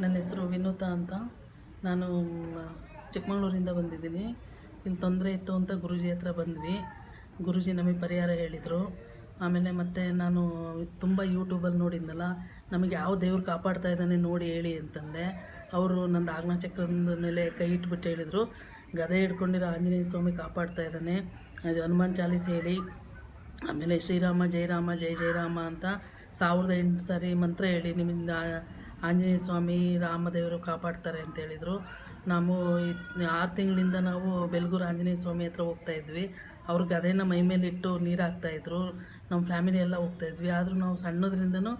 ನನ್ನ ಹೆಸರು ವಿನೂತ ಅಂತ. ನಾನು ಚಿಕ್ಕಮಗಳೂರಿಂದ ಬಂದಿದ್ದೀನಿ. ಇಲ್ಲಿ ತೊಂದರೆ ಇತ್ತು ಅಂತ ಗುರೂಜಿ ಹತ್ರ ಬಂದ್ವಿ. ಗುರೂಜಿ ನಮಗೆ ಪರಿಹಾರ ಹೇಳಿದರು. ಆಮೇಲೆ ಮತ್ತೆ ನಾನು ತುಂಬ ಯೂಟ್ಯೂಬಲ್ಲಿ ನೋಡಿದ್ನಲ್ಲ, ನಮಗೆ ಯಾವ ದೇವ್ರು ಕಾಪಾಡ್ತಾ ಇದ್ದಾನೆ ನೋಡಿ ಹೇಳಿ ಅಂತಂದೆ. ಅವರು ನಂದು ಆಗ್ನ ಚಕ್ರದ ಮೇಲೆ ಕೈ ಇಟ್ಬಿಟ್ಟು ಹೇಳಿದರು. ಗದೆ ಹಿಡ್ಕೊಂಡಿರೋ ಆಂಜನೇಯ ಸ್ವಾಮಿ ಕಾಪಾಡ್ತಾ ಇದ್ದಾನೆ. ಅದು ಹನುಮಾನ್ ಚಾಲೀಸ್ ಹೇಳಿ. ಆಮೇಲೆ ಶ್ರೀರಾಮ ಜಯರಾಮ ಜೈ ಜಯರಾಮ ಅಂತ ಸಾವಿರದ ಎಂಟು ಸಾರಿ ಮಂತ್ರ ಹೇಳಿ ನಿಮ್ಮಿಂದ ಆಂಜನೇಯ ಸ್ವಾಮಿ ರಾಮದೇವರು ಕಾಪಾಡ್ತಾರೆ ಅಂತ ಹೇಳಿದರು. ನಾವು ಆರು ತಿಂಗಳಿಂದ ನಾವು ಬೆಲ್ಗೂರು ಆಂಜನೇಯ ಸ್ವಾಮಿ ಹತ್ರ ಹೋಗ್ತಾ ಇದ್ವಿ. ಅವ್ರ ಗದೆನ ಮೈ ಮೇಲೆ ಇಟ್ಟು ನೀರು ಹಾಕ್ತಾಯಿದ್ರು ನಮ್ಮ ಫ್ಯಾಮಿಲಿ ಎಲ್ಲ ಹೋಗ್ತಾ ಇದ್ವಿ. ಆದರೂ ನಾವು ಸಣ್ಣದ್ರಿಂದನೂ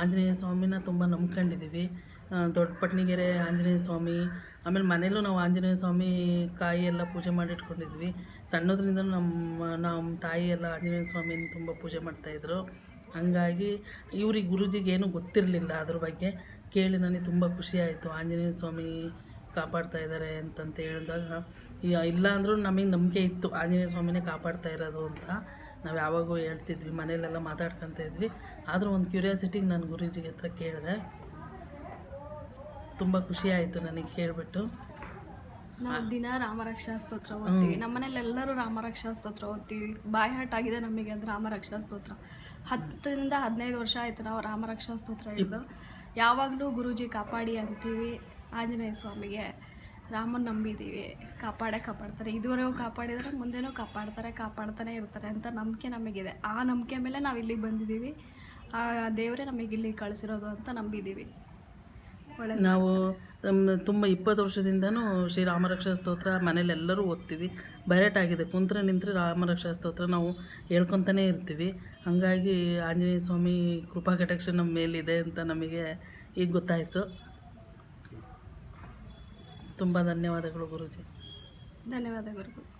ಆಂಜನೇಯ ಸ್ವಾಮಿನ ತುಂಬ ನಂಬ್ಕೊಂಡಿದ್ದೀವಿ. ದೊಡ್ಡ ಪಟ್ಟಣಿಗೆರೆ ಆಂಜನೇಯ ಸ್ವಾಮಿ, ಆಮೇಲೆ ಮನೇಲೂ ನಾವು ಆಂಜನೇಯ ಸ್ವಾಮಿ ಕಾಯಿ ಎಲ್ಲ ಪೂಜೆ ಮಾಡಿಟ್ಕೊಂಡಿದ್ವಿ ಸಣ್ಣದ್ರಿಂದ ನಮ್ಮ ನಮ್ಮ ತಾಯಿ ಎಲ್ಲ ಆಂಜನೇಯ ಸ್ವಾಮಿನ ತುಂಬ ಪೂಜೆ ಮಾಡ್ತಾಯಿದ್ರು ಹಂಗಾಗಿ ಇವ್ರಿಗೆ ಗುರೂಜಿಗೆ ಏನೂ ಗೊತ್ತಿರಲಿಲ್ಲ ಅದ್ರ ಬಗ್ಗೆ ಕೇಳಿ ನನಗೆ ತುಂಬ ಖುಷಿಯಾಯಿತು ಆಂಜನೇಯ ಸ್ವಾಮಿ ಕಾಪಾಡ್ತಾ ಇದ್ದಾರೆ ಅಂತಂತ ಹೇಳಿದಾಗ ಇಲ್ಲ ಅಂದರೂ ನಮಗೆ ನಂಬಿಕೆ ಇತ್ತು. ಆಂಜನೇಯ ಸ್ವಾಮಿನೇ ಕಾಪಾಡ್ತಾ ಇರೋದು ಅಂತ ನಾವು ಯಾವಾಗೂ ಹೇಳ್ತಿದ್ವಿ. ಮನೇಲೆಲ್ಲ ಮಾತಾಡ್ಕೊತ ಇದ್ವಿ. ಆದರೂ ಒಂದು ಕ್ಯೂರಿಯಾಸಿಟಿಗೆ ನಾನು ಗುರೂಜಿಗೆ ಹತ್ರ ಕೇಳಿದೆ. ತುಂಬ ಖುಷಿ ಆಯಿತು ನನಗೆ ಕೇಳಿಬಿಟ್ಟು. ನಾವು ದಿನ ರಾಮರಕ್ಷಾ ಸ್ತೋತ್ರ ಓದ್ತೀವಿ. ನಮ್ಮನೇಲಿ ಎಲ್ಲರೂ ರಾಮರಕ್ಷಾ ಸ್ತೋತ್ರ ಓದ್ತೀವಿ. ಬಾಯ್ ಹಾಟ್ ಆಗಿದೆ ನಮಗೆ ಅದು ರಾಮರಕ್ಷಾ ಸ್ತೋತ್ರ. ಹತ್ತರಿಂದ ಹದಿನೈದು ವರ್ಷ ಆಯ್ತು ನಾವು ರಾಮರಕ್ಷಾ ಸ್ತೋತ್ರ ಹಿಡಿದು. ಯಾವಾಗಲೂ ಗುರೂಜಿ ಕಾಪಾಡಿ ಅಂತೀವಿ. ಆಂಜನೇಯ ಸ್ವಾಮಿಗೆ ರಾಮನ್ ನಂಬಿದ್ದೀವಿ ಕಾಪಾಡೇ ಕಾಪಾಡ್ತಾರೆ. ಇದುವರೆಗೂ ಕಾಪಾಡಿದರೆ ಮುಂದೆನೂ ಕಾಪಾಡ್ತಾರೆ ಕಾಪಾಡ್ತಾನೆ ಇರ್ತಾರೆ ಅಂತ ನಂಬಿಕೆ ನಮಗಿದೆ. ಆ ನಂಬಿಕೆ ಮೇಲೆ ನಾವು ಇಲ್ಲಿಗೆ ಬಂದಿದ್ದೀವಿ. ಆ ದೇವರೇ ನಮಗೆ ಇಲ್ಲಿ ಕಳಿಸಿರೋದು ಅಂತ ನಂಬಿದ್ದೀವಿ. ನಾವು ನಮ್ಮ ತುಂಬ ಇಪ್ಪತ್ತು ವರ್ಷದಿಂದನೂ ಶ್ರೀ ರಾಮರಕ್ಷಾ ಸ್ತೋತ್ರ ಮನೇಲಿ ಎಲ್ಲರೂ ಓದ್ತೀವಿ. ಬೈರೇಟ್ ಆಗಿದೆ ಕುಂತ್ರೆ ನಿಂತರೆ ರಾಮರಕ್ಷಾ ಸ್ತೋತ್ರ ನಾವು ಹೇಳ್ಕೊತಾನೇ ಇರ್ತೀವಿ. ಹಾಗಾಗಿ ಆಂಜನೇಯ ಸ್ವಾಮಿ ಕೃಪಾ ಕಟಾಕ್ಷ ನಮ್ಮ ಮೇಲಿದೆ ಅಂತ ನಮಗೆ ಈಗ ಗೊತ್ತಾಯಿತು. ತುಂಬ ಧನ್ಯವಾದಗಳು ಗುರುಜಿ. ಧನ್ಯವಾದಗಳು